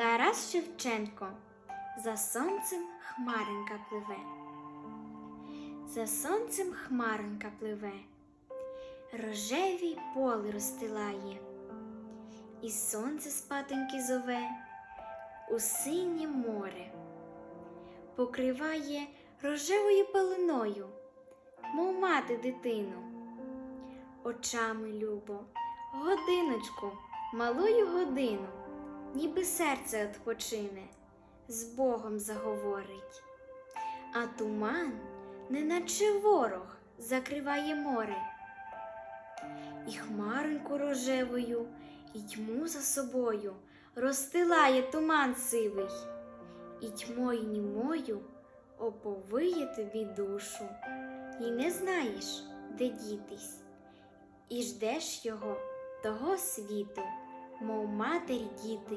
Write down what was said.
Тарас Шевченко. За сонцем хмаринка пливе. За сонцем хмаринка пливе, рожеві поле розстилає, і сонце спатоньки зове у синє море, покриває рожевою пеленою, мов мати дитину. Очами любо, годиночку, малую годину, ніби серце odpoczyне, з Богом заговорить. А туман, неначе ворог, закриває море. І хмаринку рожевою, і тьму за собою розстилає туман сивий, і тьмою німою оповиє тобі душу, і не знаєш, де дітись, і ждеш його, того світу, мов матері діти.